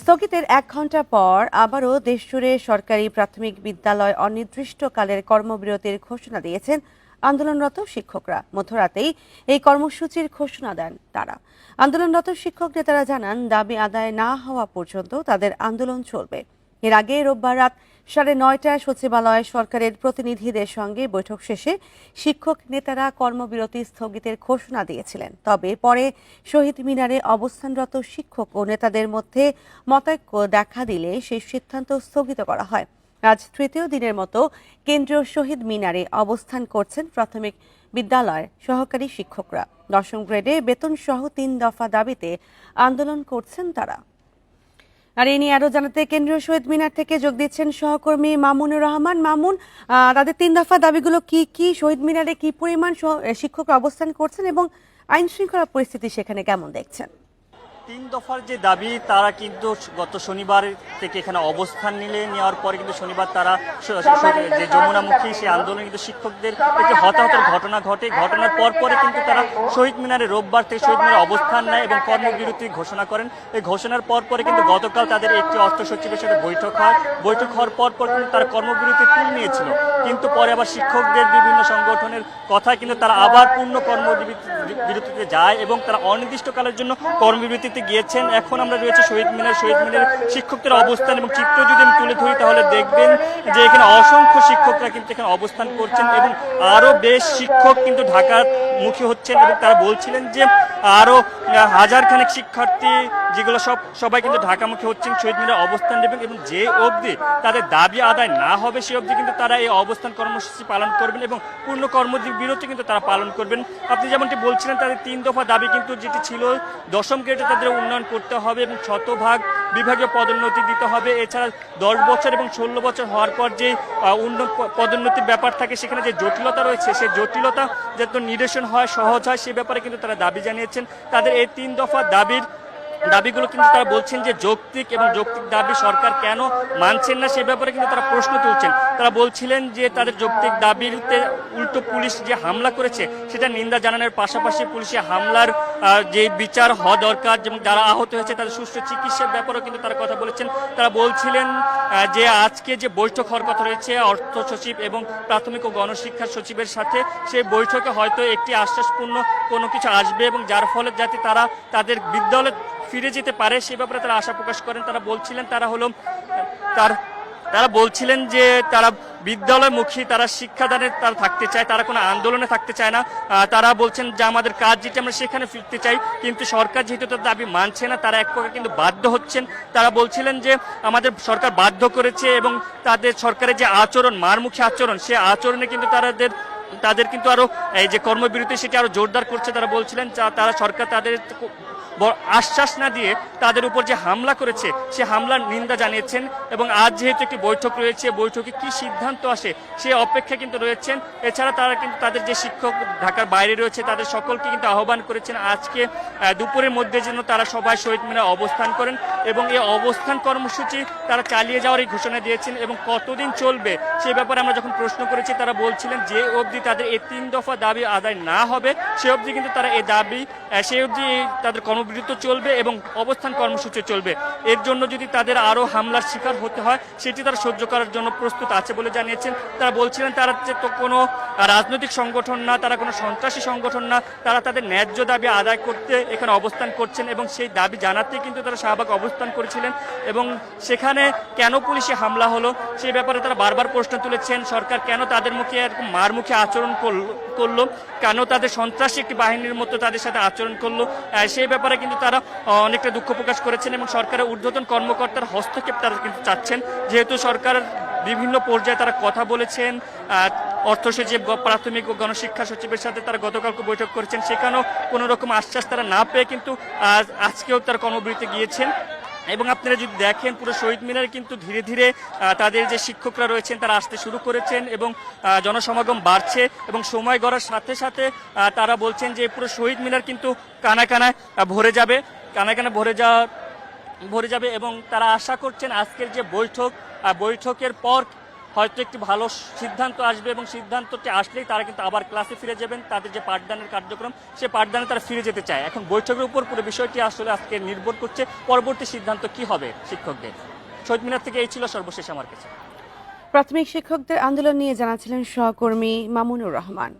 স্থগিতের এক ঘণ্টা পর আবারও দেশজুড়ে সরকারি প্রাথমিক বিদ্যালয় অনির্দিষ্টকালের কর্মবিরতির ঘোষণা দিয়েছেন আন্দোলনরত শিক্ষকরা। মধ্যরাতেই এই কর্মসূচির ঘোষণা দেন তারা। আন্দোলনরত শিক্ষক নেতারা জানান, দাবি আদায় না হওয়া পর্যন্ত তাদের আন্দোলন চলবে। এর আগে রোববার রাত সাড়ে নয়টায় সচিবালয়ে সরকারের প্রতিনিধিদের সঙ্গে বৈঠক শেষে শিক্ষক নেতারা কর্মবিরতি স্থগিতের ঘোষণা দিয়েছিলেন। তবে পরে শহীদ মিনারে অবস্থানরত শিক্ষক ও নেতাদের মধ্যে মতৈক্য দেখা দিলে সেই সিদ্ধান্ত স্থগিত করা হয়। আজ তৃতীয় দিনের মতো কেন্দ্রীয় শহীদ মিনারে অবস্থান করছেন প্রাথমিক বিদ্যালয়ের সহকারী শিক্ষকরা। দশম গ্রেডে বেতন সহ তিন দফা দাবিতে আন্দোলন করছেন তারা। আর এই নিয়ে আরও জানাতে কেন্দ্রীয় শহীদ মিনার থেকে যোগ দিচ্ছেন সহকর্মী মামুনুর রহমান। মামুন তাদের তিন দফা দাবিগুলো কি কি? শহীদ মিনারে কি পরিমাণ শিক্ষক অবস্থান করছেন এবং আইন শৃঙ্খলা পরিস্থিতি সেখানে কেমন দেখছেন? তিন দফার যে দাবি, তারা কিন্তু গত শনিবার থেকে এখানে অবস্থান নিলে, নেওয়ার পরে কিন্তু শনিবার তারা যে যমুনামুখী সেই আন্দোলনে কিন্তু শিক্ষকদের একটি হতাহতের ঘটনা ঘটে। ঘটনার পর পরে কিন্তু তারা শহীদ মিনারে রোববার থেকে শহীদ মিনারে অবস্থান নেয় এবং কর্মবিরতি ঘোষণা করেন। এই ঘোষণার পর পরে কিন্তু গতকাল তাদের একটি অর্থ সচিবের সাথে বৈঠক হয়। বৈঠক হওয়ার পর পর কিন্তু তারা কর্মবিরতি তুল নিয়েছিল। কিন্তু পরে আবার শিক্ষকদের বিভিন্ন সংগঠনের কথায় কিন্তু তারা আবার পূর্ণ কর্মবিরতিতে যায় এবং তারা অনির্দিষ্টকালের জন্য কর্মবিরতিতে গিয়েছেন। এখন আমরা রয়েছে শহীদ মিনার। শহীদ মিনার শিক্ষকদের অবস্থান এবং চিত্র যদি আমি তুলে ধরি, তাহলে দেখবেন যে এখানে অসংখ্য শিক্ষকরা কিন্তু এখানে অবস্থান করছেন এবং আরও বেশ শিক্ষক কিন্তু ঢাকার মুখী হচ্ছেন এবং তারা বলছিলেন যে আরও হাজার খানেক শিক্ষার্থী, যেগুলো সব, সবাই কিন্তু ঢাকামুখী হচ্ছেন, শহীদ মিনারে অবস্থান নেবেন এবং যে অবধি তাদের দাবি আদায় না হবে, সে অবধি কিন্তু তারা এই অবস্থান কর্মসূচি পালন করবেন এবং পূর্ণ কর্মবিরতি কিন্তু তারা পালন করবেন। আপনি যেমনটি বলছিলেন, তাদের তিন দফা দাবি কিন্তু যেটি ছিল, দশম গ্রেডে তাদের উন্নয়ন করতে হবে এবং শতভাগ বিভাগীয় পদোন্নতি দিতে হবে। এছাড়া দশ বছর এবং ষোলো বছর হওয়ার পর যে অন্য পদোন্নতির ব্যাপার থাকে, সেখানে যে জটিলতা রয়েছে সেই জটিলতা যাতে নিরসন হয়, সহজ হয়, সে ব্যাপারে কিন্তু তারা দাবি জানিয়েছেন। তাদের এই তিন দফা দাবির, দাবিগুলো কিন্তু তারা বলছেন যে যৌক্তিক এবং যৌক্তিক দাবি সরকার কেন মানছেন না, সে ব্যাপারে কিন্তু তারা প্রশ্ন তুলছেন। তারা বলছিলেন যে তাদের যৌক্তিক দাবিতে উল্টো পুলিশ যে হামলা করেছে, সেটা নিন্দা জানানোর পাশাপাশি পুলিশে হামলার যে বিচার হওয়া দরকার, যেমন যারা আহত হয়েছে, তাদের সুষ্ঠু চিকিৎসার ব্যাপারেও কিন্তু তারা কথা বলেছেন। তারা বলছিলেন যে আজকে যে বৈঠক হওয়ার কথা রয়েছে, অর্থ সচিব এবং প্রাথমিক ও গণশিক্ষা সচিবের সাথে, সেই বৈঠকে হয়তো একটি আশ্বাসপূর্ণ কোনো কিছু আসবে এবং যার ফলে যাতে তারা তাদের বিদ্যালয়ে ফিরে যেতে পারে, সে ব্যাপারে তারা আশা প্রকাশ করেন। তারা বলছিলেন, তারা হলো, তার তারা বলছিলেন যে তারা বিদ্যালয়মুখী, তারা শিক্ষাদানে তারা থাকতে চায়, তারা কোনো আন্দোলনে থাকতে চায় না। তারা বলছেন যে আমাদের কাজ যেটি, আমরা সেখানে ফিরতে চাই, কিন্তু সরকার যেহেতু তাদের দাবি মানছে না, তারা এক প্রকার কিন্তু বাধ্য হচ্ছেন। তারা বলছিলেন যে আমাদের সরকার বাধ্য করেছে এবং তাদের সরকারের যে আচরণ, মারমুখী আচরণ, সে আচরণে কিন্তু তাদের তাদের কিন্তু আরও এই যে কর্মবিরতি, সেটি আরও জোরদার করছে। তারা বলছিলেন তারা সরকার তাদের আশ্বাস না দিয়ে তাদের উপর যে হামলা করেছে, সে হামলার নিন্দা জানিয়েছেন এবং আজ যেহেতু একটি বৈঠক রয়েছে, বৈঠকে কি সিদ্ধান্ত আসে সে অপেক্ষা কিন্তু রয়েছেন। এছাড়া তারা কিন্তু তাদের যে শিক্ষক ঢাকার বাইরে রয়েছে, তাদের সকলকে কিন্তু আহ্বান করেছেন আজকে দুপুরের মধ্যে যেন তারা সবাই শহীদ মিনারে অবস্থান করেন এবং এই অবস্থান কর্মসূচি তারা চালিয়ে যাওয়ার এই ঘোষণা দিয়েছেন এবং কতদিন চলবে সে ব্যাপারে আমরা যখন প্রশ্ন করেছি, তারা বলছিলেন যে অবধি তাদের এই তিন দফা দাবি আদায় না হবে, সে অবধি কিন্তু তারা এই দাবি সে অবধি তাদের কর্মবিরত চলবে এবং অবস্থান কর্মসূচি চলবে। এর জন্য যদি তাদের আরও হামলার শিকার হতে হয়, সেটি তারা সহ্য করার জন্য প্রস্তুত আছে বলে জানিয়েছেন। তারা বলছিলেন তারা যে তো কোনো রাজনৈতিক সংগঠন না, তারা কোনো সন্ত্রাসী সংগঠন না, তারা তাদের ন্যায্য দাবি আদায় করতে এখানে অবস্থান করছেন এবং সেই দাবি জানাতে কিন্তু তারা শাহবাগ অবস্থান করেছিলেন এবং সেখানে কেন পুলিশে হামলা হলো সেই ব্যাপারে তারা বারবার প্রশ্ন তুলেছেন। সরকার কেন তাদের মুখে এরকম মারমুখে আচরণ করল কেন তাদের সন্ত্রাসী একটি বাহিনীর মতো তাদের সাথে আচরণ করল? সেই ব্যাপারে কিন্তু তারা অনেকটা দুঃখ প্রকাশ করেছেন এবং সরকারের ঊর্ধ্বতন কর্মকর্তার হস্তক্ষেপ তারা কিন্তু চাচ্ছেন। যেহেতু সরকার বিভিন্ন পর্যায়ে তারা কথা বলেছেন অর্থ সচিব প্রাথমিক ও গণশিক্ষা সচিবের সাথে তারা গতকালকে বৈঠক করেছেন, সেখানেও কোনো রকম আশ্বাস তারা না পেয়ে কিন্তু আজকেও তারা কর্মবিরতি গিয়েছেন। এবং আপনারা যদি দেখেন, পুরো শহীদ মিনারে কিন্তু ধীরে ধীরে তাদের যে শিক্ষকরা রয়েছেন, তারা আসতে শুরু করেছেন এবং জনসমাগম বাড়ছে এবং সময় গড়ার সাথে সাথে তারা বলছেন যে পুরো শহীদ মিনার কিন্তু কানা কানায় ভরে যাবে, কানা কানা ভরে যাওয়া ভরে যাবে এবং তারা আশা করছেন আজকের যে বৈঠক বৈঠকের পর হয়তো একটি ভালো সিদ্ধান্ত আসবে এবং সিদ্ধান্তটি আসলেই তারা কিন্তু আবার ক্লাসে ফিরে যাবেন। তাদের যে পাঠদানের কার্যক্রম, সে পাঠদানে তারা ফিরে যেতে চায়। এখন বৈঠকের উপর পুরো বিষয়টি আসলে আজকে নির্ভর করছে পরবর্তী সিদ্ধান্ত কি হবে শিক্ষকদের। শহীদ মিনার থেকে এই ছিল সর্বশেষ আমার কাছে। প্রাথমিক শিক্ষকদের আন্দোলন নিয়ে জানাচ্ছিলেন সহকর্মী মামুনুর রহমান।